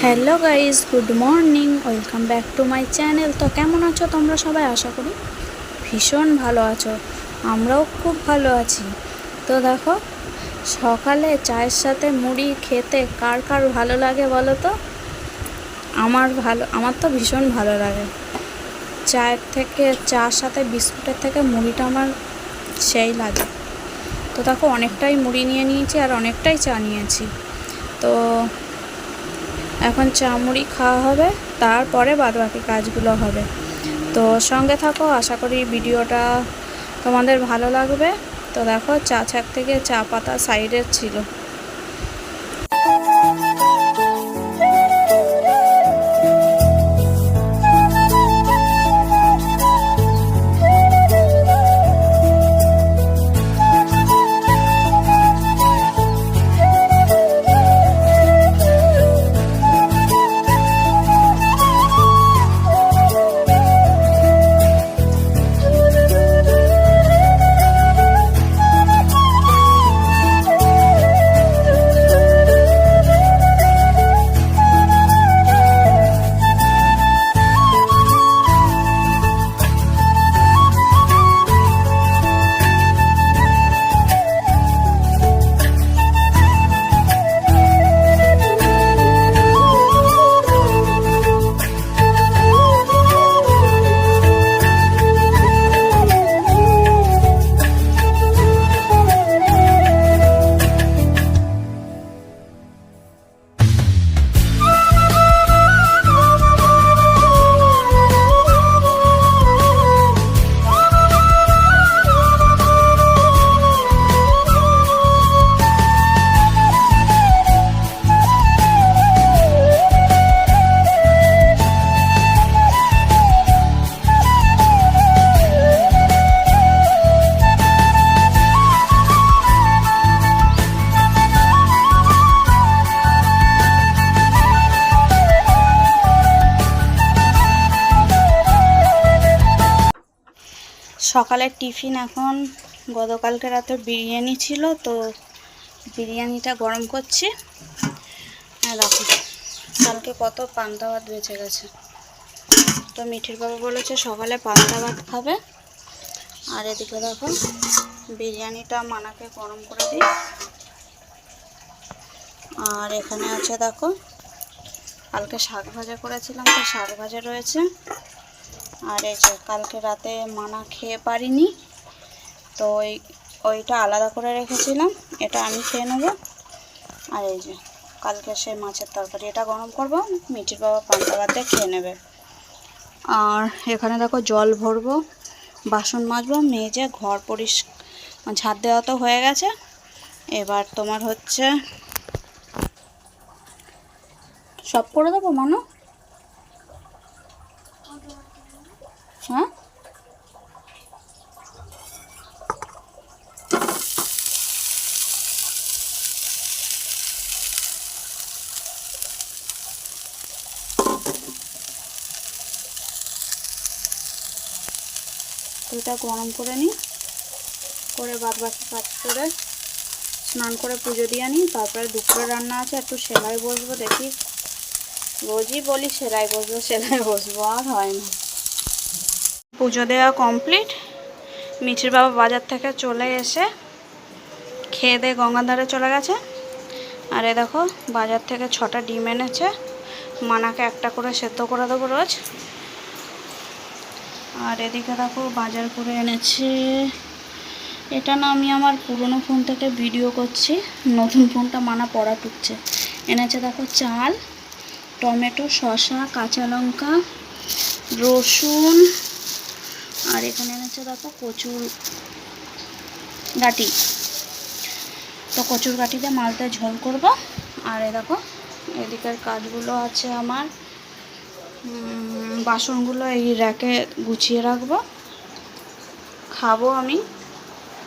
Hello guys good morning, welcome back to my channel. তো কেমন আছো তোমরা সবাই? আশা করি ভীষণ ভালো আছো। আমরাও খুব ভালো আছি। তো দেখো, সকালে চায়ের সাথে মুড়ি খেতে কার কার ভালো লাগে বলো তো? আমার ভালো, আমার তো ভীষণ ভালো লাগে। চায়ের থেকে, চার সাথে বিস্কুটের থেকে মুড়িটা আমার সেই লাগে। তো দেখো, অনেকটাই মুড়ি নিয়ে নিয়েছি আর অনেকটাই চা নিয়েছি। তো এখন চা মুড়ি খাওয়া হবে, তারপরে বাদ বাকি কাজগুলো হবে। তো সঙ্গে থাকো, আশা করি ভিডিওটা তোমাদের ভালো লাগবে। তো দেখো, চা ছাক থেকে চা পাতা সাইডের ছিল। সকালের টিফিন এখন গতকালকে রাতে বিরিয়ানি ছিল, তো বিরিয়ানিটা গরম করছি। হ্যাঁ দেখো কালকে কত পান্তা ভাত বেঁচে গেছে। তো মিঠির বাবা বলেছে সকালে পান্তা ভাত খাবে। আর এদিকে দেখো, বিরিয়ানিটা মানাকে গরম করে দিই। আর এখানে আছে দেখো, কালকে শাক ভাজা করেছিলাম, তো শাক ভাজা রয়েছে। আর এই যে কালকে রাতে মানা খেয়ে পারিনি, তো ওই, ওইটা আলাদা করে রেখেছিলাম, এটা আমি খেয়ে নেব। আর এই যে কালকে সেই মাছের তরকারি, এটা গরম করব, মিঠির বাবা পান্তা ভাত খেয়ে নেবে। আর এখানে দেখো জল ভরবো, বাসন মাজবো, মেজে ঘর পরিষ্ ঝাড় দেওয়া তো হয়ে গেছে। এবার তোমার হচ্ছে, সব করে দেবো মানো? হ্যাঁ? এটা গরম করে নিই করে বাদ বাকি কাজ করে স্নান করে পুজো দিয়ে নিই তারপরে দুপুরে রান্না আছে, একটু সেলাই বসবো দেখি। রোজই বলি সেলাই বসবো সেলাই বসবো, আর হয় না। পুজো দেওয়া কমপ্লিট মিঠির বাবা বাজার থেকে চলে এসে খেয়ে দিয়ে গঙ্গাধারে চলে গেছে। আর এ দেখো, বাজার থেকে ছটা ডিম এনেছে। মানাকে একটা করে সেদ্ধ করে দেবো রোজ। আর এদিকে দেখো, বাজার করে এনেছে। এটা না আমি আমার পুরনো ফোন থেকে ভিডিও করছি। নতুন ফোনটা মানা পড়া টুকছে। এনেছে দেখো চাল, টমেটো, শসা, কাঁচা লঙ্কা, রসুন আর এখানে এনেছে দেখো কচুর গাটি। তো কচুর গাটি দিয়ে মালটা ঝোল করব। আর এ দেখো, এদিকের কাজগুলো আছে আমার। বাসনগুলো এই র্যাকে গুছিয়ে রাখব। খাব আমি,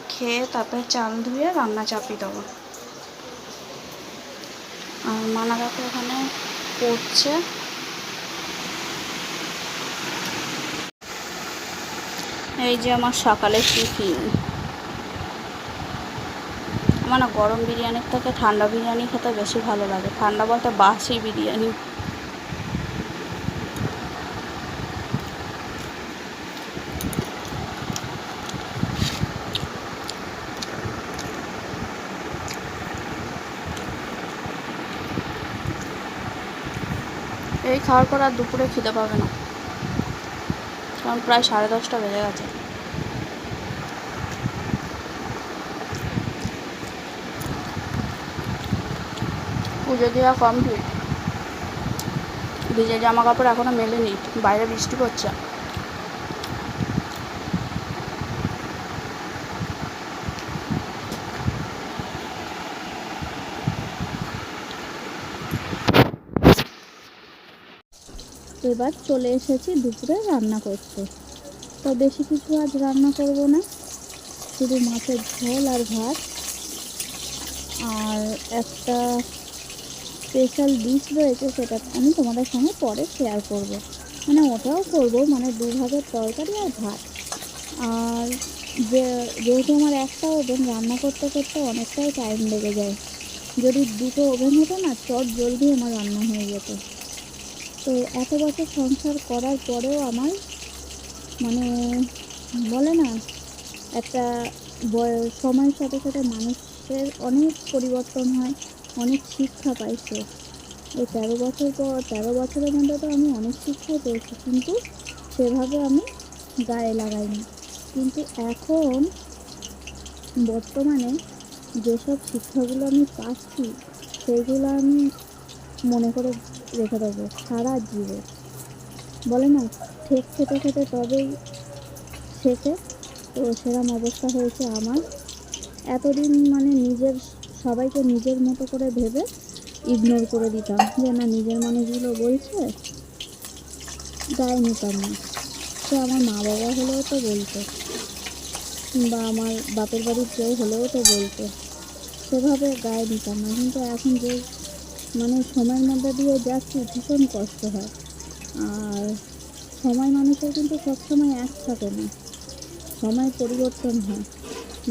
খেয়ে তারপরে চাল ধুয়ে রান্না চাপিয়ে দেবো। আর মানা কাকু এখানে পড়ছে। এই যে আমার সকালের টিফিন। আমার না গরম বিরিয়ানির থেকে ঠান্ডা বিরিয়ানি খেতে বেশি ভালো লাগে। ঠান্ডা বলতে বাসি বিরিয়ানি। এই খাওয়ার পর আর দুপুরে খিদে পাবে না। কারণ প্রায় সাড়ে দশটা বেজে গেছে। পুজো দেওয়া কমপ্লিট ভিজে জামা কাপড় এখনও মেলেনি, বাইরে বৃষ্টি পড়ছে। এবার চলে এসেছি দুপুরে রান্না করতে। তো বেশি কিছু আজ রান্না করব না। শুধু মাছের ঝোল আর ভাত। আর একটা স্পেশাল ডিশ রয়েছে সেটা আমি তোমাদের সঙ্গে পরে শেয়ার করব। মানে ওটাও করব মানে দু ভাগের তরকারি আর ভাত। আর যে, যেহেতু আমার একটা ওভেন, রান্না করতে করতে অনেকটাই টাইম লেগে যায়। যদি দুটো ওভেন হতো না, চট জলদি আমার রান্না হয়ে যেত। তো এত বছর সংসার করার পরেও আমার মানে বলে না, একটা বয়স সময়ের সাথে সাথে মানুষের অনেক পরিবর্তন হয়, অনেক শিক্ষা পাইছে। এই তেরো বছর পর, তেরো বছরের মধ্যে তো আমি অনেক শিক্ষাই পেয়েছি, কিন্তু সেভাবে আমি গায়ে লাগাইনি। কিন্তু এখন বর্তমানে যেসব শিক্ষাগুলো আমি পাচ্ছি, সেইগুলো আমি মনে করে রেখে দেবো, সারা জীবন। বলে না, ঠেক খেতে খেতে তবেই শেখে। তো সেরম অবস্থা হয়েছে আমার। এতদিন মানে নিজের, সবাইকে নিজের মতো করে ভেবে ইগনোর করে দিতাম যে, না, নিজের মানুষগুলো বলছে গায়ে নিতাম না সে আমার মা বাবা হলেও তো বলতো, কিংবা আমার বাপের বাড়ির কেউ হলেও তো বলতো। সেভাবে গায়ে নিতাম না কিন্তু এখন যে মানে সময়ের মধ্যে দিয়ে যাচ্ছি, ভীষণ কষ্ট হয়। আর সময় মানুষের কিন্তু সবসময় এক থাকে না। সময় পরিবর্তন হয়।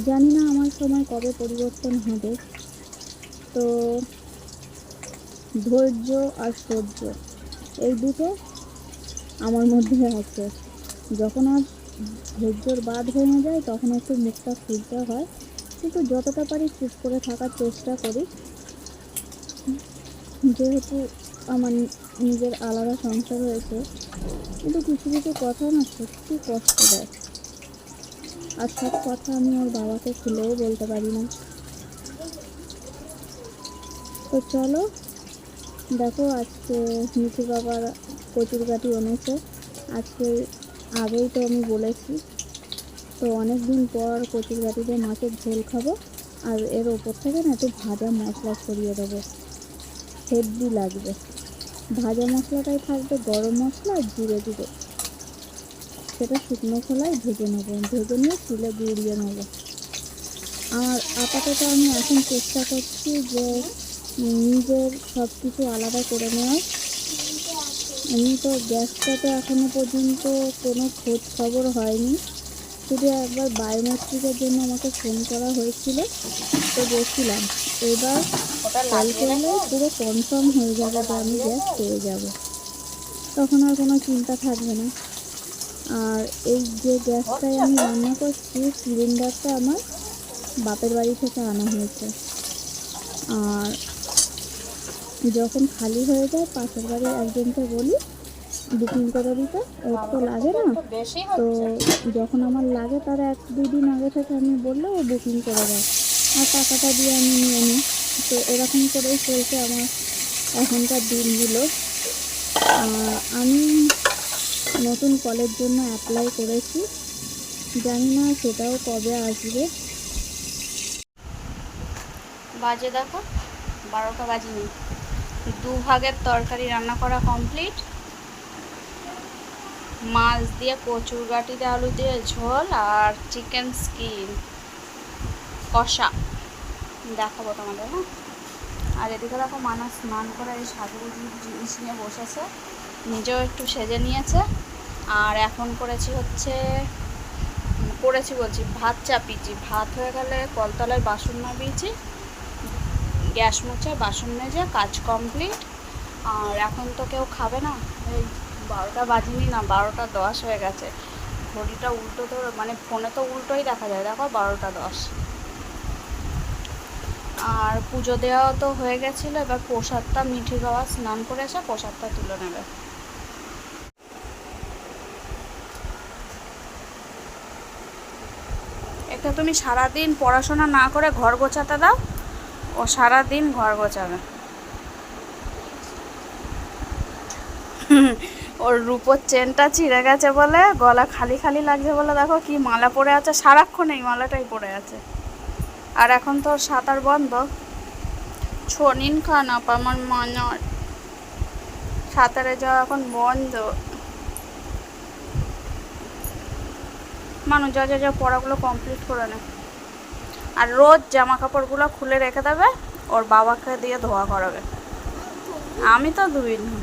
জানি না আমার সময় কবে পরিবর্তন হবে। তো ধৈর্য আর সহ্য, এই দুটো আমার মধ্যে আছে। যখন আর ধৈর্যর বাদ ভেঙে যায়, তখন একটু মুখটা খুলতে হয়। কিন্তু যতটা পারি চুপ করে থাকার চেষ্টা করি। যেহেতু আমার নিজের আলাদা সংসার হয়েছে কিন্তু কিছু কিছু কথা না সত্যি কষ্ট দেয়। আর সব কথা আমি ওর বাবাকে খুলেও বলতে পারি না। তো চলো, দেখো আজকে মিঠু বাবার কচুর গাটি এনেছে। আজকে আগেই তো আমি বলেছি, তো অনেক দিন পর কচুর গাটিতে মাছের ঝোল খাব, আর এর ওপর থেকে না একটু ভাজা মশলা ছড়িয়ে দেবো। হেভি লাগবে। ভাজা মশলাটাই থাকবে গরম মশলা আর জিরে দিবে সেটা শুকনো খোলায় ভেজে নেব। ভেজে নিয়ে চুলে গুঁড়িয়ে নেব। আর আপাতত আমি এখন চেষ্টা করছি যে নিজের সব কিছু আলাদা করে নেওয়ার। এমনি তো গ্যাসটাতে এখনও পর্যন্ত কোনো খোঁজ খবর হয়নি। শুধু একবার বায়োমেট্রিকের জন্য আমাকে ফোন করা হয়েছিল। তো বলছিলাম এবার কল করলে পুরো কনফার্ম হয়ে যাবে যে আমি গ্যাস পেয়ে যাব। তখন আর কোনো চিন্তা থাকবে না। আর এই যে গ্যাসটায় আমি রান্না করছি সিলিন্ডারটা আমার বাপের বাড়ি থেকে আনা হয়েছে। আর যখন খালি হয়ে যায় পাশের বাড়ির একজনকে বলি বুকিং করে দিতে ওর তো লাগে না। তো যখন আমার লাগে তার এক দুই দিন আগে থেকে আমি বললে ও বুকিং করে দেয় আর টাকাটা দিয়ে আমি নিয়ে নিই। তো এরকম করেই চলছে আমার এখনকার দিনগুলো। আমি নতুন কলের জন্য অ্যাপ্লাই করেছি। জানি না সেটাও কবে আসবে। বাজে দেখো, বারোটা বাজিনি। দু ভাগের তরকারি রান্না করা কমপ্লিট মাছ দিয়ে কচুর গাটিতে আলু দিয়ে ঝোল আর চিকেন স্কিন কষা। দেখাবো তোমাদের হ্যাঁ? আর এদিকে দেখো মানা স্নান করে এই সাজুগুজু জিনিস নিয়ে বসেছে, নিজেও একটু সেজে নিয়েছে, আর এখন করেছি হচ্ছে করেছি বলছি ভাত চাপিয়েছি। ভাত হয়ে গেলে কলতলায় বাসন নামিয়েছি গ্যাস মুছে, বাসন মেজে, কাজ কমপ্লিট, আর এখন তো কেউ খাবে না, এই বারোটা বাজিনি না, বারোটা দশ হয়ে গেছে। ঘড়িটা উল্টো তো মানে ফোনে তো উল্টোই দেখা যায়, দেখো বারোটা দশ। আর পুজো দেওয়াও তো হয়ে গেছিল, এবার প্রসাদটা মিঠি বাবা স্নান করে এসে প্রসাদটা তুলে নেবে। একে তুমি সারাদিন পড়াশোনা না করে ঘর গোছাতে দাও, ও সারাদিন ঘর গোছাবে। ওর রূপোর চেনটা ছিঁড়ে গেছে বলে, গলা খালি খালি লাগছে বলে দেখো কি মালা পরে আছে, সারাক্ষণ এই মালাটাই পরে আছে। আর এখন তো সাঁতার বন্ধ। ছনিন খান আপ, আমার মানার সাঁতারে যাওয়া এখন বন্ধ। মানুষ যা যা যা পড়াগুলো কমপ্লিট করে নেয় আর রোজ জামা কাপড়গুলো খুলে রেখে দেবে, ওর বাবাকে দিয়ে ধোয়া করাবে। আমি তো ধুইনি।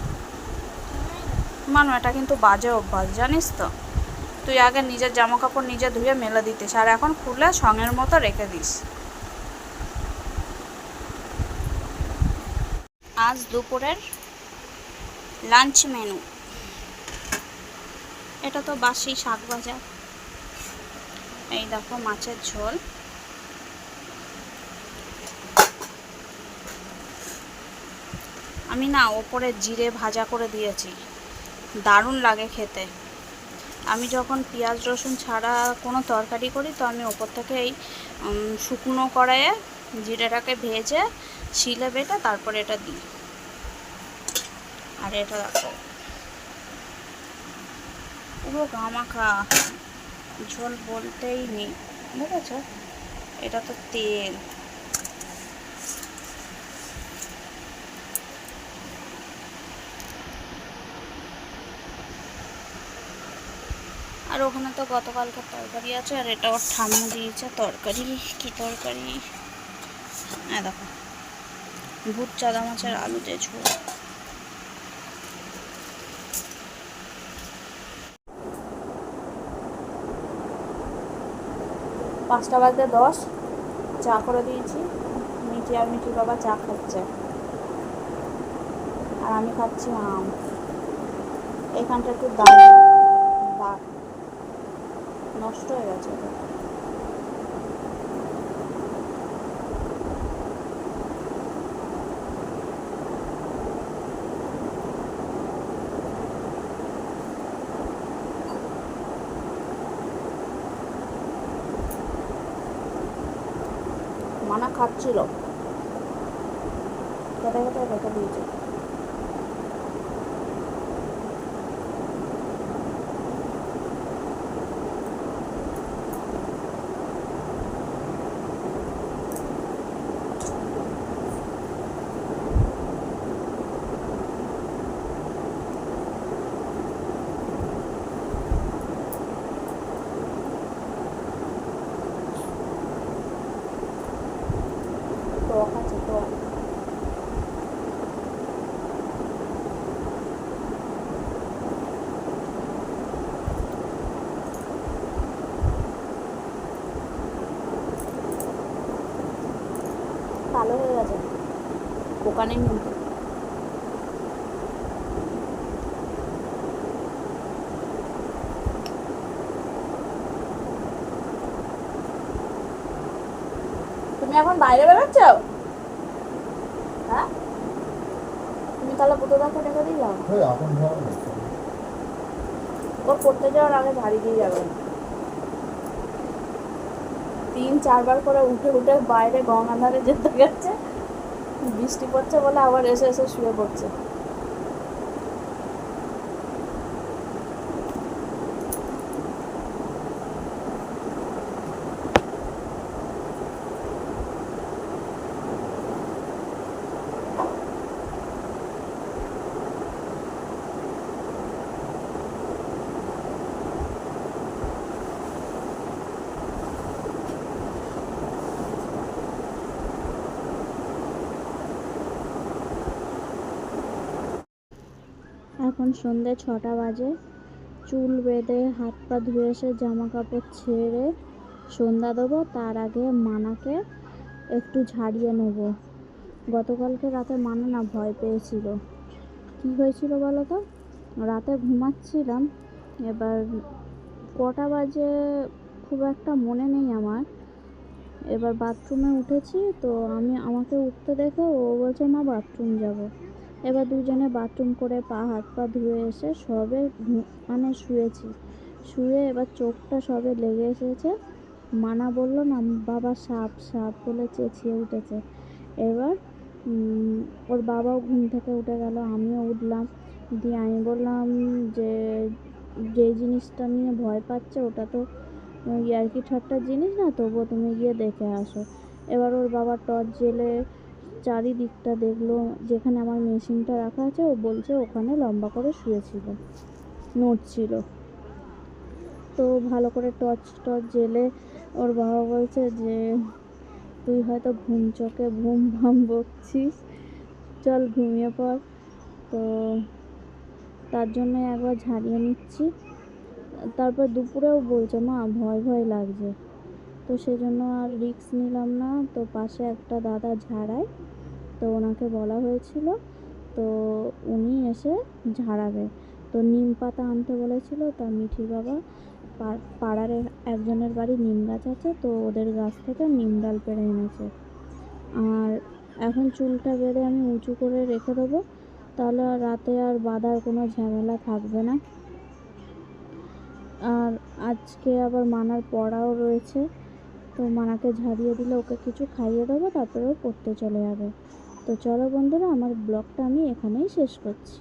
মানু, এটা কিন্তু বাজে অভ্যাস, জানিস তো? তুই আগে নিজের জামা কাপড় নিজে ধুয়ে মেলে দিতিস, আর এখন খুলে সঙের মতো রেখে দিস। আজ দুপুরের লাঞ্চ মেনু। এটা তো বাসি শাক ভাজা। এই দেখো মাছের ঝোল। আমি না ওপরে জিরে ভাজা করে দিয়েছি। দারুণ লাগে খেতে। আমি যখন পেঁয়াজ, রসুন ছাড়া কোনো তরকারি করি, তো আমি ওপর থেকে এই শুকনো কড়াইয়ে জিরেটাকে ভেজে শিলে বেটা তারপরে এটা দিই। আর এটা দেখো। পুরো গামাখা। ঝোল বলতেই নেই, বুঝেছ? এটা তো তেল। আর ওখানে তো গতকালকার তরকারি আছে, আর এটা ওর ঠাম্মু দিয়েছে তরকারি। কি তরকারি? হ্যাঁ দেখো। ভুট চাদা মাছের আলুতে ঝোল। পাঁচটা বাজতে দশ। চা করে দিয়েছি। মিঠি আর মিঠি বাবা চা খাচ্ছে। আর আমি খাচ্ছি আম। এখানটা একটু দাগ দাগ নষ্ট হয়ে গেছে ওটা। মানা খাচ্ছিল কেটে কেটে রেখে দিয়েছে টক আছে টক কালো হয়ে গেছে। নেই কিন্তু তুমি এখন বাইরে বেরোচ্ছ? হ্যাঁ? তুমি তাহলে পুতোদাকে ডেকে দিয়ে যাও। ও পড়তে যাওয়ার আগে ঝাড়ি দিয়ে যাবে। তিন, চারবার করে উঠে উঠে বাইরে গঙ্গাধারে যেতে গেছে। বৃষ্টি পড়ছে বলে আবার এসে এসে শুয়ে পড়ছে। এখন সন্ধে ছটা বাজে। চুল বেঁধে হাত পা ধুয়ে এসে জামা কাপড় ছেড়ে সন্ধ্যা দেবো। তার আগে মানাকে একটু ঝাড়িয়ে নেব। গতকালকে রাতে মানা না ভয় পেয়েছিল। কি হয়েছিল বলো তো? রাতে ঘুমাচ্ছিলাম। এবার কটা বাজে খুব একটা মনে নেই আমার। এবার বাথরুমে উঠেছি তো আমি আমাকে উঠতে দেখে ও বলছে মা বাথরুম যাব। এবার দুজনে বাথরুম করে পা, হাত পা ধুয়ে এসে সবে মানে শুয়েছি। শুয়ে এবার চোখটা সবে লেগে এসেছে। মানা বলল, না, বাবা সাপ সাপ বলে চেঁচিয়ে উঠেছে। এবার ওর বাবাও ঘুম থেকে উঠে গেল, আমিও উঠলাম। দিয়ে আমি বললাম যে যে জিনিসটা নিয়ে ভয় পাচ্ছে, ওটা তো, ইয়ার্কি ঠাট্টার জিনিস না, তবুও তুমি গিয়ে দেখে আসো। এবার ওর বাবা টর্চ জেলে চারিদিকটা দেখল, যেখানে আমার মেশিনটা রাখা আছে, ও বলছে ওখানে লম্বা করে শুয়েছিল, নড়ছিল। তো ভালো করে টর্চ টর্চ জেলে ওর বাবা বলছে যে, তুই হয়তো ঘুম চোখে ঘুম ভাম বকছিস। চল ঘুমিয়ে পড়। তো তার জন্য একবার ঝাড়িয়ে নিচ্ছি। তারপর দুপুরেও বলছে, মা, ভয় ভয় লাগছে। তো সেজন্য আর রিস্ক নিলাম না। তো পাশে একটা দাদা ঝাড়ায়। তো ওনাকে বলা হয়েছিল। তো উনি এসে ঝাড়াবে। তো নিম পাতা আনতে বলেছিল, তা মিঠির বাবা পাড়ার একজনের বাড়ি নিম গাছ আছে, তো ওদের গাছ থেকে নিম ডাল পেড়ে এনেছে। আর এখন চুলটা বেঁধে আমি উঁচু করে রেখে দেবো, তাহলে রাতে আর বাঁধার কোনো ঝামেলা থাকবে না। আর আজকে আবার মানার পড়াও রয়েছে, তো মানাকে ঝাড়িয়ে দিলে ওকে কিছু খাইয়ে দেবো, তারপরে ও পড়তে চলে যাবে। তো চলো বন্ধুরা আমার ব্লগটা আমি এখানেই শেষ করছি।